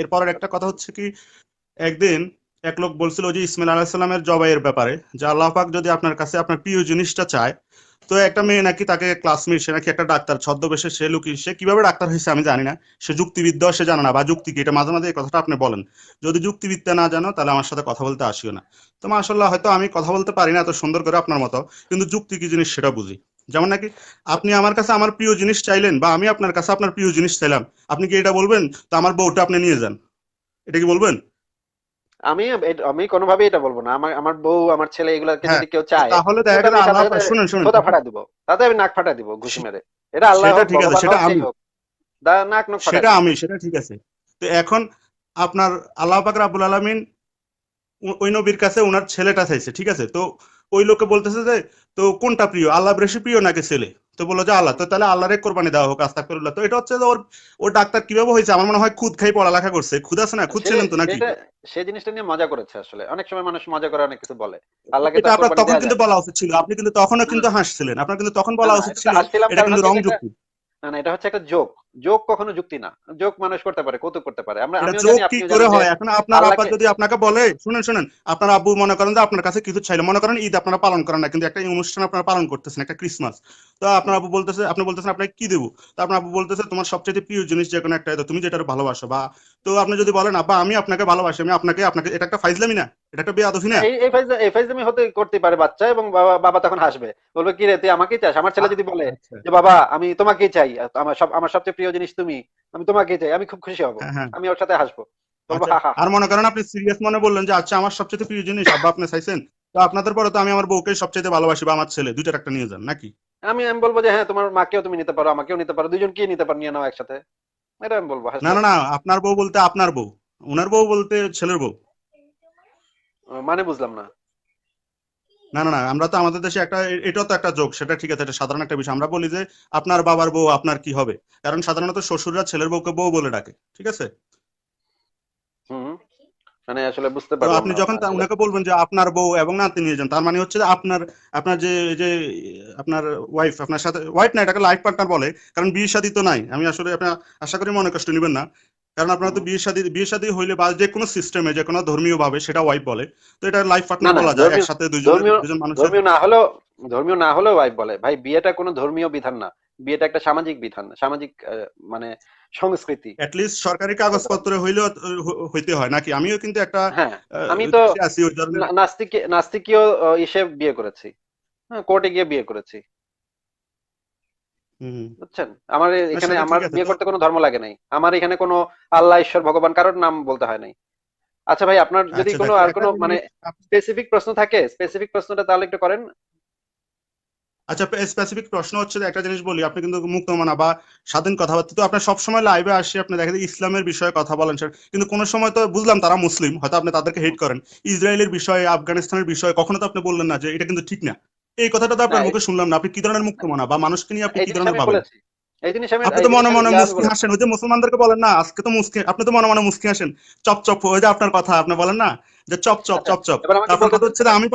এরপরের একটা কথা হচ্ছে কি, একদিন এক লোক বলছিল যে, ইসমাইল আলাহিসাল্লামের জবাইয়ের ব্যাপারে, যে আল্লাহ পাক যদি আপনার কাছে আপনার প্রিয় জিনিসটা চায়, তো একটা মেয়ে নাকি তাকে ক্লাসমেট সে নাকি একটা ডাক্তার, ছদ্মবেশে সে লুকি সে কীভাবে ডাক্তার হয়েছে আমি জানি না, সে যুক্তিবিদ্যা সে জানে না, বা যুক্তি কি এটা মাঝে মাঝে এই কথাটা আপনি বলেন। যদি যুক্তিবিদ্যা না জানো, তাহলে আমার সাথে কথা বলতে আসিও না। তো মাশাল্লাহ হয়তো আমি কথা বলতে পারি না এত সুন্দর করে আপনার মতো, কিন্তু যুক্তি কি জিনিস সেটা বুঝি। যেমন নাকি আপনি আমার কাছে আমার প্রিয় জিনিস চাইলেন বা আমি আপনার কাছে আপনার প্রিয় জিনিস চাইলাম আপনি কি এটা বলবেন? তো আমার বউটা আপনি নিয়ে যান। এটা কি বলবেন? আমি আমি কোনোভাবে এটা বলব না। আমার আমার বউ আমার ছেলে এগুলাকে হ্যাঁ, যদি কেউ চায় তাহলে দেখা গেল আল্লাহ শুনেন শুনেন। ফাটা দিব। তাতে আমি নাক ফাটা দিব ঘুষি মেরে। এটা আল্লাহ সেটা ঠিক আছে, সেটা আমি- নাক নখ সেটা আমি সেটা ঠিক আছে। তো এখন আপনার আল্লাহ পাক রাব্বুল আলামিন ওই নবীর কাছে ওনার ছেলেটা চাইছে ঠিক আছে? তো ওই লোকে বলতেছে যে তো কোনটা প্রিয়? আল্লাহ বেশি প্রিয় নাকি ছেলে? তো বলল যে আল্লাহ তো তাহলে আল্লাহরে কোরবানি দেওয়া হোক আস্তাগফিরুল্লাহ। তো এটা হচ্ছে ওর ওর ডাক্তার কীভাবে হয়েছে? আমার মনে হয় খুদ খাই পড়ালেখা করছে। খুদ আছে না? খুদ ছিলেন তো নাকি? সেই সে জিনিসটা নিয়ে মজা করেছে আসলে। অনেক সময় মানুষ মজা করে অনেক কিছু বলে। আল্লাহকে এটা তো আপনার তখন কিন্তু বলা উচিত ছিল। আপনি কিন্তু তখনও কিন্তু হাসছিলেন। আপনার কিন্তু তখন বলা উচিত ছিল এটা কিন্তু রং যুক্তি না না এটা হচ্ছে একটা জোক জোক কখনো যুক্তি না। জোক মানুষ করতে পারে কৌতুক করতে পারে। আমরা চোখ কি করে হয়? এখন আপনার আল্লাহকে- যদি আপনাকে বলে শুনেন শুনেন আপনার আব্বু মনে করেন যে আপনার কাছে কিছু চাইলে মনে করেন ঈদ আপনারা পালন করেন না কিন্তু একটা অনুষ্ঠান আপনারা পালন করতেছেন একটা ক্রিসমাস তো আপনার আব্বু বলতেছে আপনি বলতেছেন আপনাকে কি দেবো? তো আপনার আব্বু বলতেছে তোমার সবচেয়ে প্রিয় জিনিস যে কোনো একটা তুমি যেটা ভালোবাসো। বা তো আপনি যদি বলেন আব্বা আমি আপনাকে ভালোবাসি আমি আপনাকে আপনাকে এটা একটা ফাইজলামি না? এটা একটা বেয়াদফি না? এই এই এই ফাইজলামি হতে করতে পারে বাচ্চা এবং বাবা বাবা তখন হাসবে। বলবে কি রে তুই আমাকেই চাস? আমার ছেলে যদি বলে আচ্ছা। যে বাবা আমি তোমাকেই চাই আমার সব আমার সবচেয়ে প্রিয় জিনিস তুমি আমি তোমাকেই চাই আমি খুব খুশি হব। হ্যাঁ, হ্যাঁ। আমি ওর সাথে হাসবো। আচ্ছা, আর মনে করেন আপনি সিরিয়াস মনে বললেন যে আচ্ছা আমার সবচেয়ে প্রিয় জিনিস আব্বা আপনি চাইছেন তো আপনাদের পরে তো আমি আমার বউকে সবচেয়ে ভালোবাসি বা আমার ছেলে দুইটার একটা নিয়ে যান নাকি? আমি আমি বলব যে হ্যাঁ তোমার মাকেও তুমি নিতে পারো আমাকেও নিতে পারো দুজন কি নিতে পারো নিয়ে নাও একসাথে। এটা আমি বলব না না না আপনার বউ বলতে আপনার বউ ওনার বউ বলতে ছেলের বউ। মানে বুঝলাম না। না না না আমরা তো আমাদের দেশে একটা এটাও তো একটা যোগ সেটা ঠিক আছে এটা সাধারণ একটা বিষয়। আমরা বলি যে আপনার বাবার বউ আপনার কি হবে? কারণ সাধারণত শ্বশুররা ছেলের বউকে বউ বলে ডাকে ঠিক আছে? মানে আসলে বুঝতে পারলাম আপনি যখন উনাকে বলবেন যে আপনার বউ এবং নাতি নিয়ে যান তার মানে হচ্ছে যে আপনার আপনার যে যে আপনার ওয়াইফ আপনার সাথে ওয়াইফ না এটাকে লাইফ পার্টনার বলে কারণ বিয়ে শাদী তো নাই। আমি আসলে আপনার আশা করি মনে কষ্ট নেবেন না। কারণ আপনারা তো বিয়ে শাদী বিয়ে শাদী হইলে বা যে কোনো সিস্টেমে যে কোনো ধর্মীয় ভাবে সেটা ওয়াইফ বলে। তো এটা লাইফ পার্টনার বলা যায় একসাথে দুজন দুজন মানুষের ধর্মীয় না হলেও ধর্মীয় না হলেও ওয়াইফ বলে। ভাই বিয়েটা কোনো ধর্মীয় বিধান না। বিয়েটা একটা সামাজিক বিধান সামাজিক মানে সংস্কৃতি। অ্যাটলিস্ট সরকারি কাগজপত্রে হইলেও হইতে হয়। নাকি? আমিও কিন্তু একটা হ্যাঁ আমি তো নাস্তিক নাস্তিকীয় ইসে বিয়ে করেছি। হ্যাঁ কোর্টে গিয়ে বিয়ে করেছি। বুঝছেন? আমার এখানে আমার বিয়ে করতে কোনো ধর্ম লাগে নাই। আমার এখানে কোনো আল্লাহ ঈশ্বর ভগবান কারোর নাম বলতে হয় নাই। আচ্ছা ভাই আপনার যদি আচ্ছা, কোনো আর কোনো মানে স্পেসিফিক প্রশ্ন থাকে স্পেসিফিক প্রশ্নটা তাহলে একটু করেন। আচ্ছা স্পেসিফিক প্রশ্ন হচ্ছে একটা জিনিস বলি আপনি কিন্তু মুক্ত মানা বা স্বাধীন কথাবার্তা তো আপনার সবসময় লাইভে আসি আপনি দেখেন ইসলামের বিষয়ে কথা বলেন স্যার। কিন্তু কোনো সময় তো বুঝলাম তারা মুসলিম হয়তো আপনি তাদেরকে হেট করেন। ইসরায়েলের বিষয়ে আফগানিস্তানের বিষয়ে কখনো তো আপনি বললেন না যে এটা কিন্তু ঠিক না। এই কথাটা তো আপনার মুখে শুনলাম না। আপনি কি ধরনের মুক্ত মানা বা মানুষকে নিয়ে আপনি কি ধরনের ভাবেন? এই জিনিস আমি আপনি তো মনে মনে মুসকি হাসেন ওই যে মুসলমানদেরকে বলেন না আজকে তো মুসকি আপনি তো মনে মনে মুসকি হাসেন চপ চপ ওই যে আপনার কথা আপনি বলেন না যে চপ চপ চপ চপ। এবার আপনার কথা হচ্ছে আমি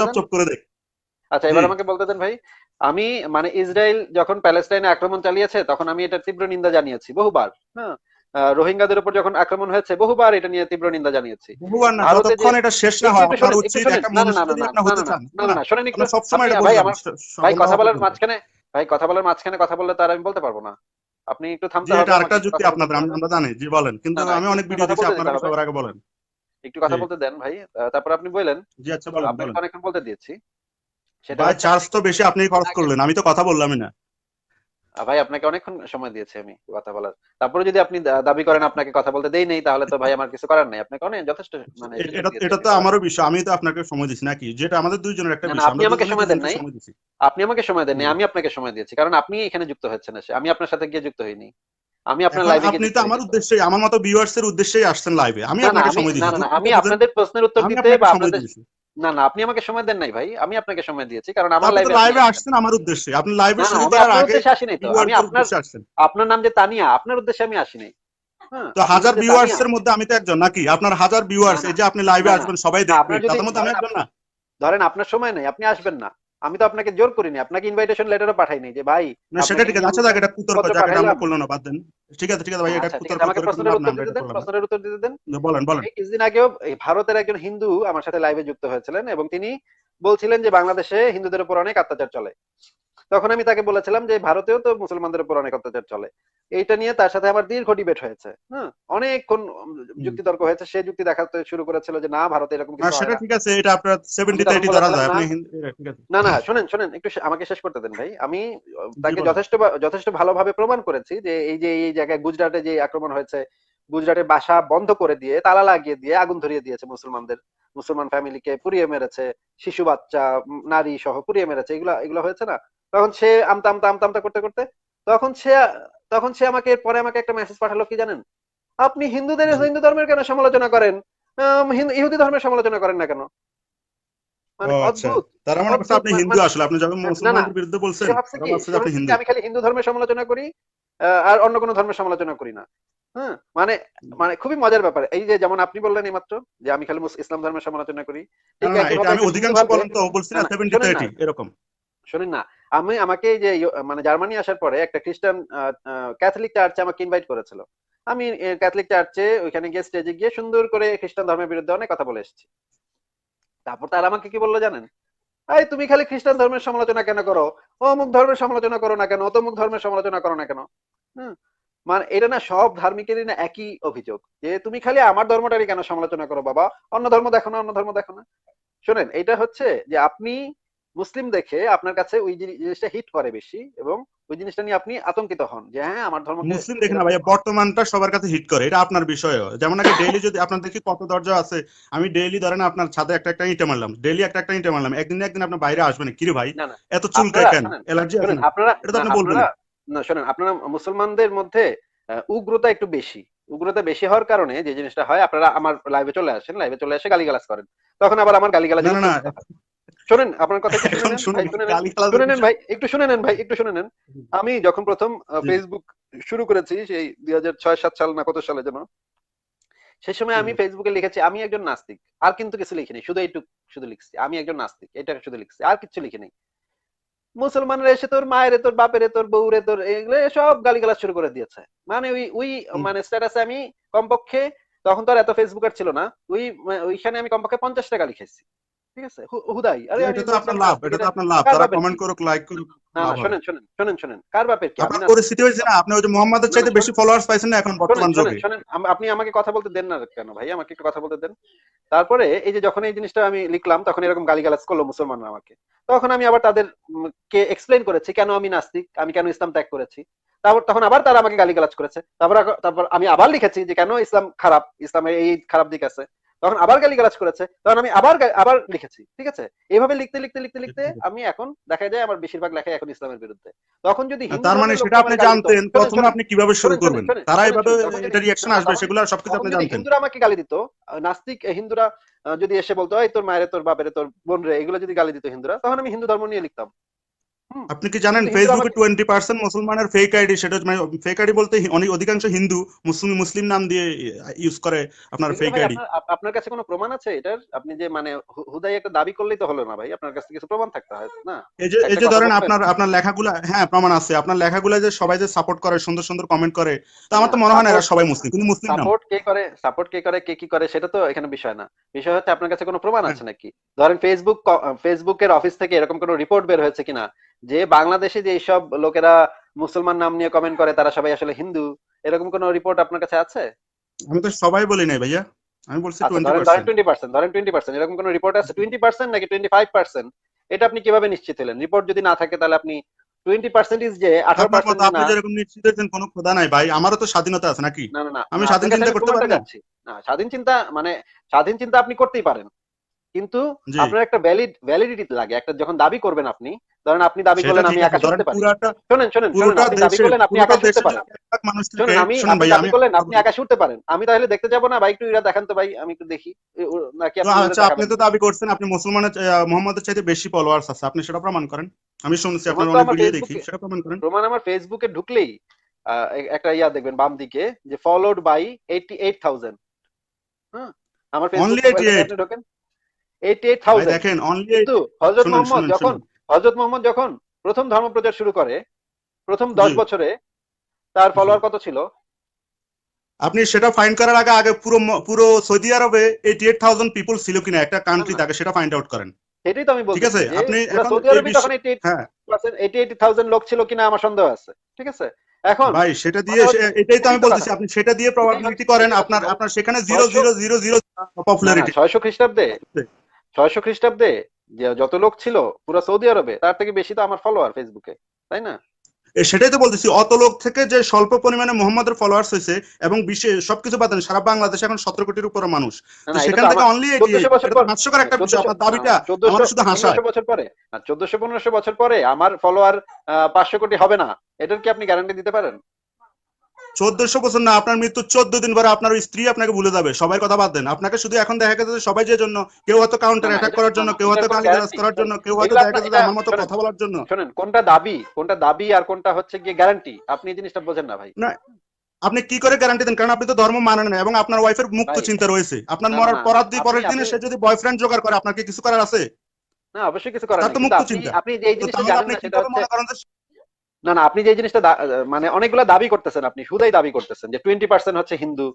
চপ চপ করে দেখ আচ্ছা এবার আমাকে বলতে দেন ভাই আমি মানে ইসরায়েল যখন প্যালেস্টাইনে আক্রমণ চালিয়েছে তখন আমি এটার তীব্র নিন্দা জানিয়েছি বহুবার হ্যাঁ। রোহিঙ্গাদের উপর যখন আক্রমণ হয়েছে বহুবার এটা নিয়ে তীব্র নিন্দা জানিয়েছি। ভাই, কথা বলার মাঝখানে ভাই কথা বলার মাঝখানে কথা বললে তার আমি বলতে পারব না। আপনি একটু থামতে হবে আরেকটা যুক্তি আপনাদের আমি- আমরা জানি জি বলেন। কিন্তু আমি অনেক ভিডিও আপনারা সবার আগে বলেন। একটু কথা বলতে দেন ভাই। তারপর আপনি বললেন জি আচ্ছা বলেন আপনাকে অনেকক্ষণ বলতে দিয়েছি। সেটা ভাই চার্জ তো বেশি আপনি খরচ করলেন। আমি তো কথা বললামই না। ভাই আপনাকে অনেকক্ষণ সময় দিয়েছি আমি কথা বলার। তারপরে যদি আপনি দাবি করেন আপনাকে কথা বলতে দেই নেই তাহলে তো ভাই আমার কিছু করার নেই। আপনাকে অনেক যথেষ্ট মানে এটা তো আমারও বিষয় আমি তো আপনাকে সময় দিচ্ছি নাকি? যেটা আমাদের দুইজনের একটা বিষয় আপনি আমাকে সময় দেন নাই। আপনি আমাকে সময় দেননি হুম। আমি আপনাকে সময় দিয়েছি কারণ আপনি এখানে যুক্ত হচ্ছেন আমি আপনার সাথে গিয়ে যুক্ত হইনি। আমি আপনার লাইভে আপনি তো আমার উদ্দেশ্যে আমার মতো ভিউয়ার্স এর উদ্দেশ্যেই আসছেন লাইভে আমি আপনাকে সময় না দিচ্ছি না না, আমি আপনাদের প্রশ্নের উত্তর দিতে বা আপনাদের না না আপনি আমাকে সময় দেন নাই ভাই আমি আপনাকে সময় দিয়েছি কারণ আমার লাইভে লাইভে আসছেন আমার উদ্দেশ্যে। আপনি লাইভে শুরু করার আগে উদ্দেশ্যে আসি নাই তো আমি আপনার আপনার নাম যে তানিয়া আপনার উদ্দেশ্যে আমি আসি নাই হ্যাঁ তো হাজার ভিউয়ার্স এর মধ্যে আমি তো একজন নাকি? আপনার হাজার ভিউয়ার্স এই যে আপনি লাইভে। আসবেন সবাই দেখবে তার মধ্যে আমি একজন না। ধরেন আপনার সময় নাই আপনি আসবেন না। আমি তো আপনাকে জোর করিনি আপনাকে ইনভাইটেশন লেটারও পাঠাইনি যে ভাই না সেটা ঠিক আছে। আচ্ছা দাগ এটা কুতর্ক এটা আমরা করল না বাদ দেন। ঠিক আছে ঠিক আছে ভাই এটা আচ্ছা কুতর্ক আমাকে করে প্রশ্নের উত্তর দিতে দেন প্রশ্নের উত্তর দিতে দেন বলেন বলেন। কিছুদিন আগেও ভারতের একজন হিন্দু আমার সাথে লাইভে যুক্ত হয়েছিলেন এবং তিনি বলছিলেন যে বাংলাদেশে হিন্দুদের উপর অনেক অত্যাচার চলে। তখন আমি তাকে বলেছিলাম যে ভারতেও তো মুসলমানদের উপর অনেক অত্যাচার চলে। এইটা নিয়ে তার সাথে আমার দীর্ঘ ডিবেট হয়েছে হ্যাঁ? অনেকক্ষণ যুক্তি তর্ক হয়েছে। সে যুক্তি দেখাতে শুরু করেছিল যে না ভারতে এরকম কিছু সেটা। ঠিক আছে এটা আপনার ধরা যায় আপনি না। না শোনেন শোনেন একটু আমাকে শেষ করতে দেন ভাই। আমি তাকে যথেষ্ট যথেষ্ট ভালোভাবে প্রমাণ করেছি যে এই যে এই জায়গায় গুজরাটে যে আক্রমণ হয়েছে গুজরাটের বাসা বন্ধ করে দিয়ে তালা লাগিয়ে দিয়ে আগুন ধরিয়ে দিয়েছে মুসলমানদের। মুসলমান ফ্যামিলিকে পুড়িয়ে মেরেছে শিশু বাচ্চা নারী সহ পুড়িয়ে মেরেছে। এগুলা এগুলো হয়েছে না? তখন সে আমতা আমতা আমতা আমতা করতে করতে তখন সে তখন সে আমাকে পরে আমাকে একটা মেসেজ পাঠালো কি জানেন? আপনি হিন্দুদের হিন্দু ধর্মের কেন সমালোচনা করেন? ইহুদি ধর্মের সমালোচনা করেন না কেন? আমি খালি হিন্দু ধর্মের সমালোচনা করি আর অন্য কোনো ধর্মের সমালোচনা করি না। হ্যাঁ মানে মানে খুবই মজার ব্যাপার। এই যে যেমন আপনি বললেন এইমাত্র যে আমি খালি ইসলাম ধর্মের সমালোচনা করি ঠিক আমি অধিকাংশ বলেন তো বলছি না না। এইটি এরকম। শোনেন না। আমি আমাকে যে মানে জার্মানি আসার পরে একটা খ্রিস্টান ক্যাথলিক চার্চে আমাকে ইনভাইট করেছিল। আমি ক্যাথলিক চার্চে ওইখানে গিয়ে স্টেজে গিয়ে সুন্দর করে খ্রিস্টান ধর্মের বিরুদ্ধে অনেক কথা বলে এসেছি। তারপর তারা আমাকে কি বলল জানেন? এই, তুমি খালি খ্রিস্টান ধর্মের সমালোচনা কেন করো? অমুক ধর্মের সমালোচনা করো না কেন? তমুক ধর্মের সমালোচনা করো না কেন? হম। মানে এটা না সব ধার্মিকেরই না একই অভিযোগ, যে তুমি খালি আমার ধর্মটারই কেন সমালোচনা করো বাবা? অন্য ধর্ম দেখো না, অন্য ধর্ম দেখো না। শোনেন, এটা হচ্ছে যে আপনি মুসলিম দেখে আপনার কাছে ওই জিনিসটা হিট করে বেশি এবং ওই জিনিসটা নিয়ে আপনি আতঙ্কিত হন যে হ্যাঁ আমার ধর্ম মুসলিম দেখে না ভাইয়া বর্তমানটা সবার কাছে হিট করে এটা আপনার বিষয় যেমন আগে ডেইলি যদি আপনার দেখি কত দরজা আছে আমি ডেইলি ধরেন আপনার ছাদে একটা একটা ইটে মারলাম ডেইলি একটা একটা ইটে মারলাম একদিন না একদিন আপনার বাইরে আসবেন কিরে ভাই না, না। এত চুলকায় কেন অ্যালার্জি আছে না? আপনারা এটা তো আপনি বলবেন। না শোনেন আপনারা মুসলমানদের মধ্যে উগ্রতা একটু বেশি। উগ্রতা বেশি হওয়ার কারণে যে জিনিসটা হয় আপনারা আমার লাইভে চলে আসেন লাইভে চলে এসে গালিগালাজ করেন। তখন আবার আমার গালিগালাজ না না শোনেন আপনার কথা শুনে নেন, ভাই, একটু শুনে নেন ভাই একটু শুনে নেন। আমি যখন প্রথম ফেসবুক শুরু করেছি সেই দুই হাজার ছয় সাত সাল না কত সালে যেন সেই সময় আমি ফেসবুকে লিখেছি আমি একজন নাস্তিক। আর কিন্তু কিছু লিখিনি শুধু এইটুক শুধু লিখছি। আমি একজন নাস্তিক এটা শুধু লিখছি আর কিছু লিখিনি মুসলমানরা এসে তোর মায়ের তোর বাপের তোর বউরে তোর এগুলো সব গালিগালাজ শুরু করে দিয়েছে। মানে ওই ওই। মানে স্ট্যাটাসে আমি কমপক্ষে তখন তো আর এত ফেসবুক আর ছিল না ওই ওইখানে আমি কমপক্ষে পঞ্চাশটা গালি খাইছি ঠিক আছে? হুদাই। আরে এটা তো আপনার লাভ এটা তো আপনার লাভ। তারা কমেন্ট করুক লাইক করুক না না। শোনেন শোনেন শোনেন শোনেন। কার বাপের কি? আপনার পরিস্থিতি হয়েছে না আপনি ওই যে মোহাম্মদের চাইতে বেশি ফলোয়ার্স পাইছেন না এখন বর্তমান যুগে? শোনেন আপনি আমাকে কথা বলতে দেন না কেন ভাই? আমাকে একটু কথা বলতে দেন। তারপরে এই যে যখন এই জিনিসটা আমি লিখলাম তখন এরকম গালিগালাজ করল মুসলমানরা আমাকে। তখন আমি আবার তাদের কে এক্সপ্লেইন করেছি কেন আমি নাস্তিক আমি কেন ইসলাম ত্যাগ করেছি? তারপর তখন আবার তারা আমাকে গালিগালাজ করেছে। তারপর তারপর আমি আবার লিখেছি যে কেন ইসলাম খারাপ ইসলামের এই খারাপ দিক আছে। তখন আবার গালিগালাজ করেছে তখন আমি আবার আবার লিখেছি ঠিক আছে? এইভাবে লিখতে লিখতে লিখতে লিখতে আমি এখন দেখা যায় আমার বেশিরভাগ লেখাই এখন ইসলামের বিরুদ্ধে। তখন যদি হিন্দু তার মানে সেটা আপনি জানতেন প্রথমে আপনি কীভাবে শুরু করবেন? তারা এভাবে এটা যদি- রিয়াকশন না, আসবে সেগুলো সবকিছু আপনি জানতেন। হিন্দুরা আমাকে গালি দিত নাস্তিক হিন্দুরা যদি এসে বলতো এই তোর মায়ের তোর বাপের তোর বোন রে এগুলো যদি গালি দিত হিন্দুরা তখন আমি হিন্দু ধর্ম নিয়ে লিখতাম। আপনি কি জানেন ফেসবুকে টোয়েন্টি পার্সেন্ট মুসলমানের ফেক আইডি সেটা মানে ফেক আইডি বলতে অনেক অধিকাংশ হিন্দু মুসলিম মুসলিম নাম দিয়ে ইউজ করে আপনার ফেক আইডি আপনার কাছে কোনো প্রমাণ আছে? এটার আপনি যে মানে হুদাই একটা দাবি করলেই তো হলো না ভাই। আপনার কাছে কিছু প্রমাণ থাকতে হয় না? এই যে এই যে ধরেন আপনার আপনার লেখাগুলা হ্যাঁ প্রমাণ আছে। আপনার লেখাগুলা যে সবাই যে সাপোর্ট করে সুন্দর সুন্দর কমেন্ট করে তো আমার তো মনে হয় না এরা সবাই মুসলিম কিন্তু মুসলিম সাপোর্ট কে করে সাপোর্ট কে করে কে কি করে সেটা তো এখানে বিষয় না। বিষয় হচ্ছে আপনার কাছে কোনো প্রমাণ হ্যাঁ। আছে নাকি? ধরেন ফেসবুক ফেসবুকের অফিস থেকে এরকম কোনো রিপোর্ট বের হয়েছে কিনা? যে বাংলাদেশে যে সব লোকেরা মুসলমান নাম নিয়ে কমেন্ট করে তারা সবাই আসলে হিন্দু এরকম কোনো রিপোর্ট আপনার কাছে আছে? আমি তো সবাই বলি নাই ভাইয়া। আমি বলছি আচ্ছা টোয়েন্টি ধরেন ধরেন পার্সেন্ট টোয়েন্টি পার্সেন্ট ধরেন টোয়েন্টি পার্সেন্ট এরকম কোনো রিপোর্ট আছে? টোয়েন্টি পার্সেন্ট নাকি টোয়েন্টি ফাইভ পার্সেন্ট এটা আপনি কীভাবে নিশ্চিত হলেন? রিপোর্ট যদি না থাকে তাহলে আপনি টোয়েন্টি পার্সেন্টেজ যে আঠারো আপনার পার্সেন্ট মতো আপনি যেরকম নিশ্চিত হয়েছেন কোনো খোদা নাই ভাই। আমারও তো স্বাধীনতা আছে নাকি? না না না। আমি স্বাধীন চিন্তা করতে পারি না? না স্বাধীন চিন্তা মানে স্বাধীন চিন্তা আপনি করতেই পারেন। কিন্তু আপনার একটা ভ্যালিড ভ্যালিডিটি লাগে। একটা যখন দাবি করবেন আপনি ধরেন আপনি দাবি করলেন আমি ধরেন উঠতে পারি শোনেন শোনেন শোনেন আপনি দাবি করলেন আপনি উঠতে দেশের পারেন। এক শোনেন আমি আপনি দাবি করলেন আপনি আকাশে উঠতে পারেন। আমি তাহলে দেখতে যাব না ভাই একটু এরা দেখান তো ভাই আমি একটু দেখি। নাকি আপনি আচ্ছা আপনি তো দাবি করছেন আপনি মুসলমানের মোহাম্মদের চাইতে বেশি ফলোয়ার্স আছে। আপনি সেটা প্রমাণ করেন। আমি শুনছি আপনার অনেক ভিডিও দেখি ফেসবুকে- সেটা প্রমাণ করেন। প্রমাণ আমার ফেসবুকে ঢুকলেই একটা ইয়া দেখবেন বাম দিকে যে followed by eighty eight thousand হ্যাঁ আমার ফেসবুক 88 আপনি ঢোকেন। এইটি এইট ভাই থাউজেন্ড দেখেন অনলি হজরত মোহাম্মদ যখন হজরত মোহাম্মদ যখন প্রথম ধর্ম প্রচার শুরু করে প্রথম দশ বছরে তার ফলোয়ার কত ছিল? আপনি সেটা ফাইন্ড করার আগে আগে পুরো পুরো সৌদি আরবে এইটি এইট থাউজেন্ড ছিল কিনা একটা কান্ট্রি। তাকে সেটা ফাইন্ড আউট করেন। সেটাই তো আমি বলছি ঠিক আছে, আপনি এখন সৌদি আরবে তখন এইটি হ্যাঁ। লোক ছিল কিনা আমার সন্দেহ আছে ঠিক আছে? এখন ভাই সেটা দিয়ে এটাই তো আমি বলতেছি আপনি সেটা দিয়ে প্রবাবিলিটি করেন আপনার আপনার সেখানে zero zero zero zero popularity ছয়শো খ্রিস্টাব্দে জি। ছয়শো খ্রিস্টাব্দে যে যত লোক ছিল পুরো সৌদি আরবে তার থেকে বেশি তো আমার ফলোয়ার ফেসবুকে তাই না? সেটাই তো বলতেছি অত লোক থেকে যে স্বল্প পরিমাণে মোহাম্মদের ফলোয়ার্স হয়েছে এবং বিশ্বে সবকিছু বাদ সারা বাংলাদেশে এখন সতেরো কোটির উপরে মানুষ। সেখান থেকে অনলি 1400 বছর পর- হাস্যকর একটা বিষয় আপনার দাবিটা 1400 আমাদের শুধু 1500 বছর পরে চোদ্দশো পনেরোশো বছর পরে আমার ফলোয়ার পাঁচশো কোটি হবে না এটার কি আপনি গ্যারান্টি দিতে পারেন? চোদ্দশো বছর না আপনার মৃত্যু চোদ্দ দিন পরে আপনার স্ত্রী আপনাকে ভুলে যাবে। সবাই কথা বাদ দেন। আপনাকে শুধু এখন দেখা গেছে সবাই যে জন্য কেউ হয়তো কাউন্টার অ্যাটাক করার জন্য কেউ হয়তো গালিগালাজ করার জন্য কেউ হয়তো দেখা গেছে আমার মতো কথা বলার জন্য। শোনেন কোনটা দাবি? কোনটা দাবি আর কোনটা হচ্ছে গিয়ে গ্যারান্টি আপনি এই জিনিসটা বোঝেন না ভাই। না আপনি কি করে গ্যারান্টি দেন? কারণ আপনি তো ধর্ম মানেন না এবং আপনার ওয়াইফের মুক্ত চিন্তা রয়েছে। আপনার মরার পরার আপনি- পরের দিনে সে যদি বয়ফ্রেন্ড জোগাড় করে আপনার কি কিছু করার আছে? না অবশ্যই কিছু করার আপনি যে এই জিনিসটা জানেন না সেটা হচ্ছে না না আপনি যে জিনিসটা মানে অনেকগুলা দাবি করতেছেন আপনি শুধুই দাবি করতেছেন যে টোয়েন্টি পার্সেন্ট হচ্ছে হিন্দু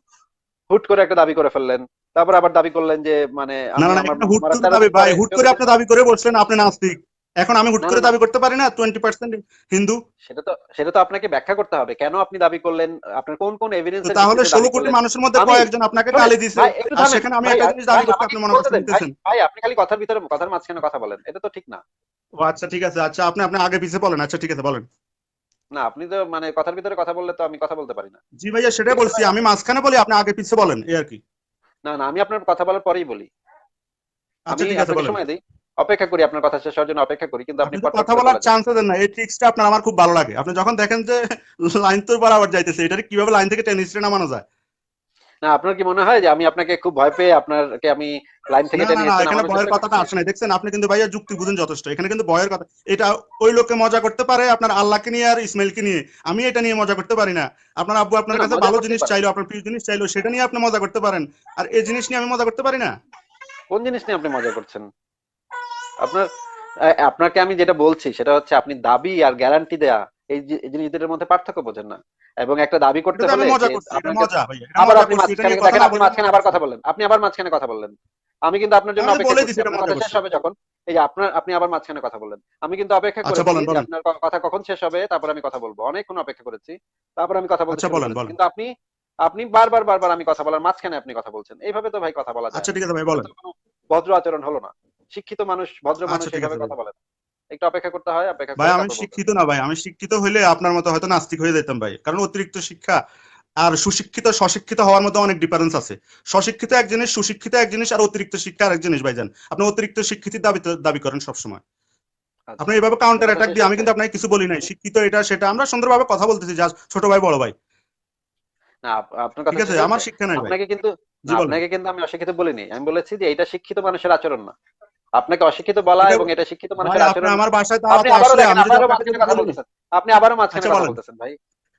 হুট করে একটা দাবি করে ফেললেন তারপর আবার দাবি করলেন যে মানে হুট করে দাবি ভাই হুট করে আপনি দাবি করে বসলেন আপনি নাস্তিক। এখন আমি হুট করে দাবি করতে পারি না টোয়েন্টি পার্সেন্ট হিন্দু? সেটা তো সেটা তো আপনাকে ব্যাখ্যা করতে হবে কেন আপনি দাবি করলেন আপনার কোন কোন এভিডেন্স তাহলে ষোলো কোটি মানুষের মধ্যে কয়েকজন আপনাকে গালি আর সেখানে আমি একটা জিনিস দাবি করতে আপনি মনে ভাই আপনি খালি কথার ভিতরে কথার মাঝখানে কথা বলেন এটা তো ঠিক না। ও আচ্ছা ঠিক আছে আচ্ছা আপনি আপনি আগে পিছে বলেন আচ্ছা ঠিক আছে বলেন। না আপনি তো মানে কথার ভিতরে কথা বললে তো আমি কথা বলতে পারি না। জি ভাইয়া সেটাই বলছি। আমি মাঝখানে বলি আপনি আগে পিছে বলেন এই আর কি। না না আমি আপনার কথা বলার পরেই বলি। আচ্ছা আমি ঠিক আছে বলেন। সময় দেই। অপেক্ষা করি আপনার কথা শেষ হওয়ার জন্য অপেক্ষা করি কিন্তু আপনি কথা বলার চান্স দেন না। এই ট্রিক্সটা আপনার আমার খুব ভালো লাগে। আপনি যখন দেখেন যে লাইন তো বরাবর যাইতেছে এটা কীভাবে লাইন থেকে টেনিস নামানো যায়? না আপনার কি মনে হয় যে আমি আপনাকে খুব ভয় পেয়ে আপনাকে আমি লাইন থেকে টেনে না এখানে ভয়ের কথাটা? আসে না দেখছেন আপনি কিন্তু ভাইয়া যুক্তি বুঝেন যথেষ্ট। এখানে কিন্তু ভয়ের কথা। এটা ওই লোককে মজা করতে পারে আপনার আল্লাহকে নিয়ে আর ইসমাইলকে নিয়ে। আমি এটা নিয়ে মজা করতে পারি না। আপনার আব্বু আপনার কাছে ভালো জিনিস চাইলো আপনার প্রিয় জিনিস চাইলো সেটা নিয়ে আপনি মজা করতে পারেন। আর এই জিনিস নিয়ে আমি মজা করতে পারি না? কোন জিনিস নিয়ে আপনি মজা করছেন? আপনার আপনাকে আমি যেটা বলছি সেটা হচ্ছে আপনি দাবি আর গ্যারান্টি দেয়া। এই যে- এই জিনিস দুটোর মধ্যে পার্থক্য বোঝেন না। এবং একটা দাবি করতে আমি হলে আবার আপনি মাঝখানে দেখেন আপনি মাঝখানে আবার কথা বললেন আপনি আবার মাঝখানে কথা বললেন। আমি কিন্তু আপনার জন্য অপেক্ষা কথা শেষ হবে যখন। এই যে আপনার আপনি আবার মাঝখানে কথা বললেন। আমি কিন্তু অপেক্ষা আচ্ছা, করেছি। আপনার কথা কখন শেষ হবে তারপর আমি কথা বলব। অনেকক্ষণ অপেক্ষা করেছি তারপর আমি কথা বলতে আচ্ছা। কিন্তু আপনি আপনি বারবার বারবার আমি কথা বলার মাঝখানে আপনি কথা বলছেন। এইভাবে তো ভাই কথা বলা যায় আচ্ছা ঠিক আছে ভাই বলেন। ভদ্র আচরণ হলো না। শিক্ষিত মানুষ ভদ্র আচ্ছা, মানুষ এইভাবে কথা বলে না। একটু অপেক্ষা করতে হয় অপেক্ষা ভাই আমি শিক্ষিত না ভাই আমি শিক্ষিত হইলে আপনার মতো হয়তো নাস্তিক হয়ে যেতাম ভাই। কারণ অতিরিক্ত শিক্ষা আর সুশিক্ষিত স্বশিক্ষিত হওয়ার মধ্যে অনেক ডিফারেন্স আছে। স্বশিক্ষিত এক জিনিস সুশিক্ষিত এক জিনিস আর অতিরিক্ত শিক্ষা আর এক জিনিস ভাইজান। আপনি অতিরিক্ত শিক্ষিত দাবি দাবি করেন সবসময়। আচ্ছা। আপনি এইভাবে কাউন্টার অ্যাটাক দিয়ে আমি কিন্তু আপনাকে কিছু বলি নাই। শিক্ষিত এটা সেটা আমরা সুন্দরভাবে কথা বলতেছি যা ছোট ভাই বড় ভাই। না ঠিক আছে আমার শিক্ষা নাই ভাই। আপনাকে কিন্তু আপনাকে কিন্তু আমি অশিক্ষিত বলিনি। আমি বলেছি যে এটা শিক্ষিত মানুষের আচরণ না। আপনাকে অশিক্ষিত বলা এবং এটা শিক্ষিত মানুষের আচরণ। আমার বাসায় আপনি আবারও দেখেন মাঝখানে কথা বলতেছেন আপনি আবারও মাঝখানে আচ্ছা, কথা। বলতেছেন ভাই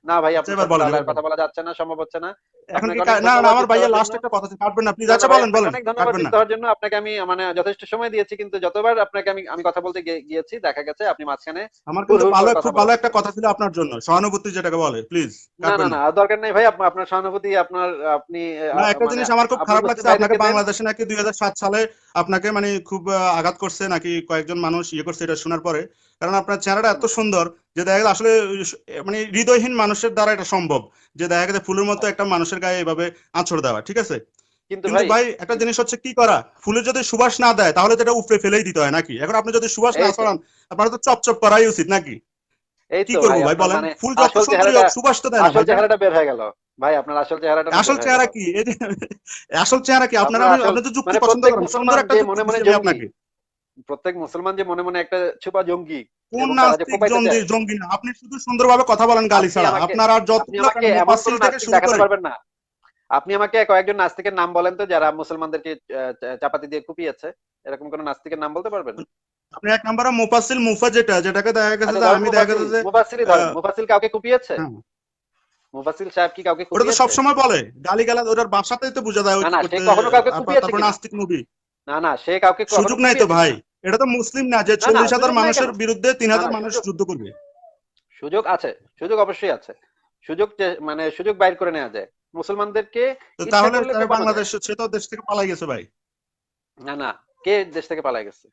না ভাই আপনি আপনার কথা বলা যাচ্ছে না সম্ভব হচ্ছে না এখন কি না না আমার ভাইয়া লাস্ট একটা কথা কাটবেন না প্লিজ আচ্ছা বলেন বলেন অনেক ধন্যবাদ জন্য আপনাকে আমি মানে যথেষ্ট সময় দিয়েছি কিন্তু যতবার আপনাকে আমি আমি কথা বলতে গিয়েছি দেখা গেছে আপনি মাঝখানে আমার কিন্তু ভালো খুব ভালো একটা কথা ছিল আপনার জন্য সহানুভূতি যেটাকে বলে প্লিজ না না না দরকার নেই ভাই আপনার সহানুভূতি আপনার আপনি না একটা মানে জিনিস আমার খুব খারাপ লাগছে আপনাকে। বাংলাদেশে নাকি দুই হাজার সাত সালে আপনাকে মানে খুব আঘাত করছে নাকি কয়েকজন মানুষ ইয়ে করছে এটা শোনার পরে। কারণ আপনার চেহারাটা এত সুন্দর যে দেখা গেছে আসলে মানে হৃদয়হীন মানুষের দ্বারা এটা সম্ভব। যে দেখা গেছে ফুলের মতো একটা মানুষের গায়ে এভাবে আঁচড় দেওয়া ঠিক আছে? কিন্তু ভাই একটা জিনিস হচ্ছে কি করা? ফুলের যদি সুবাস না দেয় তাহলে তো এটা উপড়ে ফেলেই দিতে হয় নাকি? এখন আপনি যদি সুবাস না ছড়ান আপনার তো চপচপ করাই উচিত নাকি? কি করব ভাই বলেন? মানে ফুল যত হোক সুবাস তো দেয় না আসল চেহারাটা বের হয়ে গেল। ভাই আপনার আসল চেহারাটা আসল চেহারা কি? আসল চেহারা কি? আপনারা আপনি তো যুক্তি মানে পছন্দ করেন সুন্দর একটা মনে মনে জঙ্গি। আপনাকে। প্রত্যেক মুসলমান যে মনে মনে একটা ছুপা জঙ্গি কোন নাস্তিক জঙ্গি? জঙ্গি না। আপনি শুধু সুন্দরভাবে কথা বলেন গালি ছাড়া। আপনার আর দেখাতে পারবেন না। আপনি আমাকে কয়েকজন নাস্তিকের নাম বলেন তো যারা মুসলমানদেরকে চাপাতি দিয়ে কুপিয়েছে। এরকম কোন নাস্তিকের নাম বলতে পারবেন? আপনি এক নম্বরে মুফাসসিল মুফা যেটা যেটাকে দেখা গেছে আচ্ছা, যে আমি দেখা গেছে যে ধরেন। আহ, কাউকে কুপিয়েছে? হ্যাঁ। মুফাসসিল সাহেব কি কাউকে ওটা তো কুপিয়েছে? সবসময় বলে। গালি গালাজ ওটার বাসাতেই তো বোঝা যায় না, না, সে কখনো কাউকে কুপিয়েছে নাস্তিক মুভি না না সে কাউকে সুযোগ নাই তো ভাই? এটা তো মুসলিম না যে চল্লিশ হাজার মানুষের বিরুদ্ধে তিন হাজার না, না, মানুষ যুদ্ধ করবে। সুযোগ আছে সুযোগ অবশ্যই আছে। সুযোগ মানে সুযোগ বাইর করে নেওয়া যায়। মুসলমানদেরকে তাহলে বাংলাদেশ সে তো দেশ থেকে পালাই গেছে ভাই। না না কে দেশ থেকে পালাই গেছে?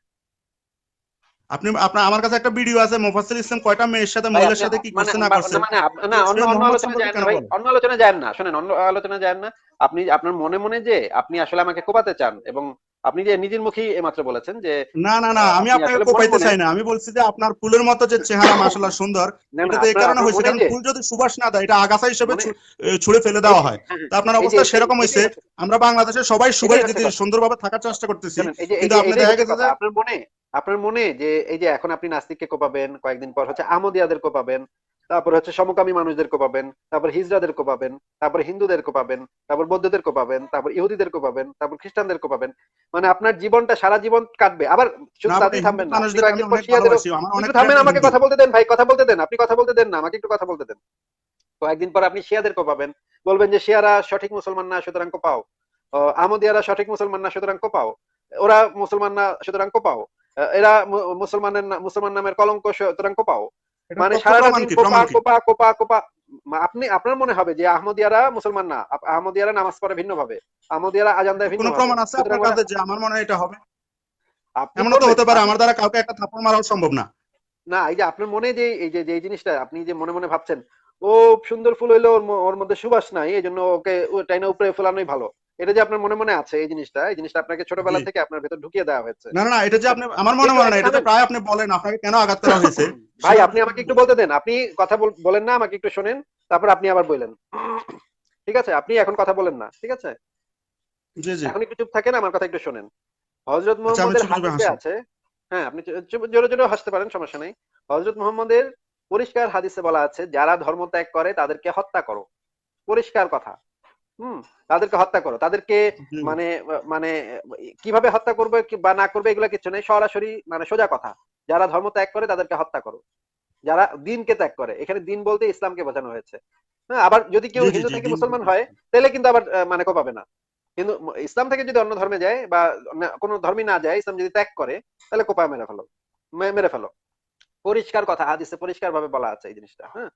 আপনি আপনার আমার কাছে একটা ভিডিও আছে মোফাজ্জল ইসলাম কয়টা মেয়ের সাথে মহিলার সাথে কি মানে করছে না করছে? মানে না অন্য অন্য আলোচনা যায় না ভাই। অন্য আলোচনা যায় না শোনেন অন্য আলোচনা যায় না। আপনি আপনার মনে মনে যে আপনি আসলে আমাকে কোপাতে চান এবং আপনি যে নিজের মুখেই এমাত্র বলেছেন যে না না না আমি আপনাকে কোপাইতে চাই না। আমি বলছি যে আপনার ফুলের মতো যে চেহারা মাশাআল্লাহ সুন্দর এটা তো এই কারণে হয়েছে কারণ ফুল যদি সুবাস না দেয় এটা আগাছা হিসেবে মনে- ছুঁড়ে ফেলে দেওয়া হয়। হ্যাঁ, হ্যাঁ, তো আপনার অবস্থা সেরকম হয়েছে। আমরা বাংলাদেশের সবাই সুবাস দিতে সুন্দরভাবে থাকার চেষ্টা করতেছি। কিন্তু আপনি দেখা গেছে যে আপনার মনে আপনার মনে যে এই যে এখন আপনি নাস্তিককে কোপাবেন কয়েকদিন পর হচ্ছে আমদিয়াদের কোপাবেন তারপর হচ্ছে সমকামী মানুষদের কোপাবেন তারপর হিজড়াদের কোপাবেন তারপর হিন্দুদের কোপাবেন তারপর বৌদ্ধদের কোপাবেন তারপর ইহুদিদের কোপাবেন তারপর খ্রিস্টানদের কোপাবেন মানে আপনার জীবনটা সারা জীবন কাটবে। আবার শুধু থামবেন না। আপনি মানুষদের আমি কয়েকদিন পর অনেক শিয়াদেরও ভালোবাসি আমার অনেক একটু থামেন friend আমাকে কথা বলতে দেন ভাই কথা বলতে দেন আপনি কথা বলতে দেন না আমাকে একটু কথা বলতে দেন। কয়েকদিন পর আপনি শিয়াদের কোপাবেন বলবেন যে শিয়ারা সঠিক মুসলমান না সুতরাং কোপাও আহ, আহমদিয়ারা সঠিক মুসলমান না সুতরাং কোপাও ওরা মুসলমান না সুতরাং কোপাও এরা মুসলমানের মুসলমান নামের কলঙ্ক সুতরাং কোপাও মানে সারাটা দিন কোপা কোপা কোপা কোপা। আপনি আপনার মনে হবে যে আহমদিয়ারা মুসলমান না আহমদিয়ারা নামাজ পড়ে ভিন্ন ভাবে আহমদিয়ারা আজান দেয় ভিন্ন প্রমাণ আছে আপনার কাছে যে আমার মনে হয় এটা হবে? এমনও তো হতে পারে আমার দ্বারা কাউকে একটা থাপ্পড় মারাও সম্ভব না। না এই যে আপনার মনে যে এই যে এই জিনিসটা আপনি যে মনে মনে ভাবছেন ও সুন্দর ফুল হইল ওর মধ্যে সুবাস নাই এই জন্য ওকে টাইনা উপরে ফেলানোই ভালো। এটা যে আপনার মনে মনে আছে এই জিনিসটা এই জিনিসটা আপনাকে ছোটবেলা থেকে আপনার ভেতর ঢুকিয়ে দেওয়া হয়েছে। না না না এটা যে আপনি আমার মনে মনে না এটা তো প্রায় আপনি বলেন আপনাকে কেন আঘাত করা হয়েছে? ভাই আপনি আমাকে একটু বলতে দেন। আপনি কথা বলেন না আমাকে একটু শোনেন। তারপর আপনি আবার বললেন ঠিক আছে? আপনি এখন কথা বলেন না ঠিক আছে? এখন একটু চুপ থাকেন আমার কথা একটু শোনেন। হজরত আচ্ছা, মোহাম্মদের হাদিসে আছে। হ্যাঁ আপনি জোরে জোরে হাসতে পারেন সমস্যা নেই। হজরত মোহাম্মদের পরিষ্কার হাদিসে বলা আছে যারা ধর্ম ত্যাগ করে তাদেরকে হত্যা করো। পরিষ্কার কথা। হুম? তাদেরকে হত্যা করো। তাদেরকে মানে মানে কীভাবে হত্যা করবে বা না করবে এগুলো কিছু নেই। সরাসরি মানে সোজা কথা। যারা ধর্ম ত্যাগ করে তাদেরকে হত্যা করো। যারা দিনকে ত্যাগ করে এখানে দিন বলতে ইসলামকে বোঝানো হয়েছে। হ্যাঁ আবার যদি কেউ হিন্দু থেকে মুসলমান হয় তাহলে কিন্তু আবার মানে কোপাবে না। কিন্তু ইসলাম থেকে যদি অন্য ধর্মে যায় বা কোনো ধর্মে না যায় ইসলাম যদি ত্যাগ করে তাহলে কোপায় মেরে ফেলো। মেরে ফেলো। পরিষ্কার কথা হাদিসে পরিষ্কার ভাবে বলা আছে এই জিনিসটা হ্যাঁ?